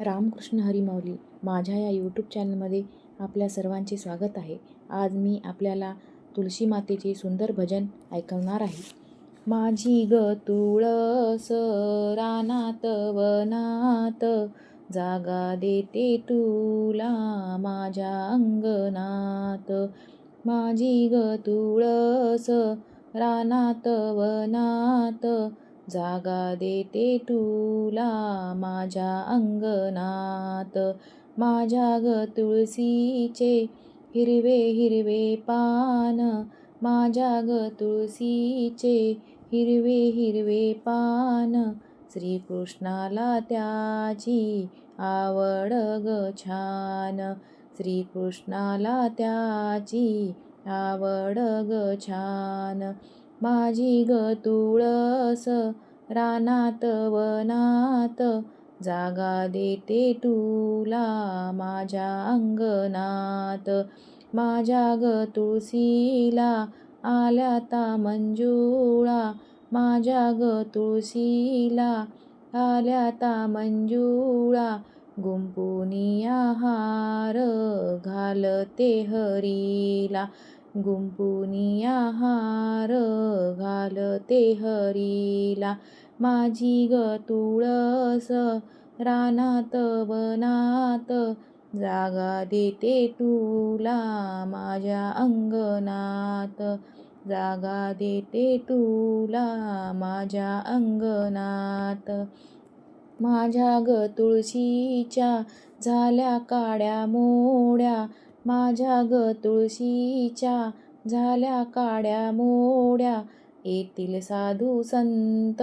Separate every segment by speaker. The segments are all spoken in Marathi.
Speaker 1: रामकृष्ण हरीमाऊली माझ्या या यूट्यूब चॅनलमध्ये आपल्या सर्वांचे स्वागत आहे. आज मी आपल्याला तुळशी मातेचे सुंदर भजन ऐकवणार आहे. माझी ग तुळस रानात वनात जागा देते तुला माझ्या अंगणात. माझी ग तुळस रानात वनात जागा देते तुला माझ्या अंगणात. माझ्या ग तुळशीचे हिरवे हिरवे पान. माझ्या ग तुळशीचे हिरवे हिरवे पान. श्रीकृष्णाला त्याची आवड ग छान. श्रीकृष्णाला त्याची आवड ग छान. माझी ग तुळस रानात वनात जागा देते तुला माझ्या अंगणात. माझ्या ग तुळशीला आल्या ता मंजुळा. माझ्या ग तुळशीला आल्या ता मंजुळा. गुंपुनिया हार घालते हरीला. गुंपुनिया हार घालते हरीला. माझी ग तुळस रानात वनात जागा देते तुला माझ्या अंगणात. जागा देते तुला माझ्या अंगणात. माझ्या ग तुळशीच्या झाल्या काड्या मोड्या. माझ्या ग तुळशीच्या झाल्या काड्या मोड्या. येतील साधू संत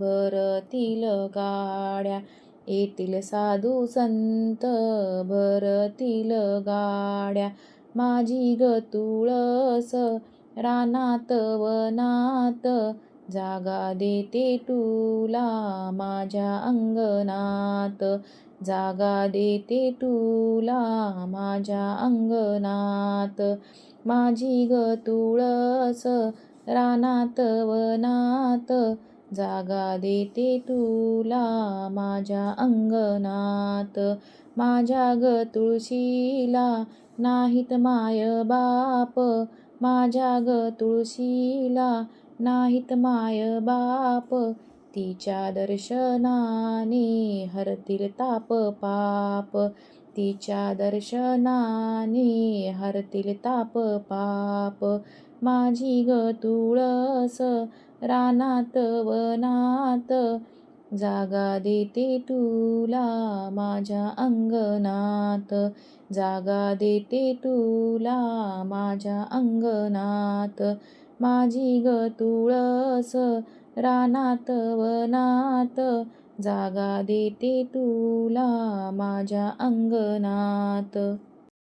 Speaker 1: भरतील गाड्या. येतील साधू संत भरतील गाड्या. माझी ग तुळस रानात वनात जागा देते तुला माझ्या अंगणात. जागा देते तुला माझ्या अंगणात. माझी ग तुळस रानात वनात. जागा देते तुला माझ्या अंगणात. माझ्या ग तुळशीला नाहीत माय बाप. माझ्या ग तुळशीला नाहीत माय बाप. तिच्या दर्शनाने हरतील ताप पाप. तिच्या दर्शनाने हरतील ताप पाप. माझी ग तुळस रानात वनात जागा देते तुला माझ्या अंगणात. जागा देते तुला माझ्या अंगणात. माझी ग तुळस रानात वनात. जागा देते तुला माझ्या अंगणात.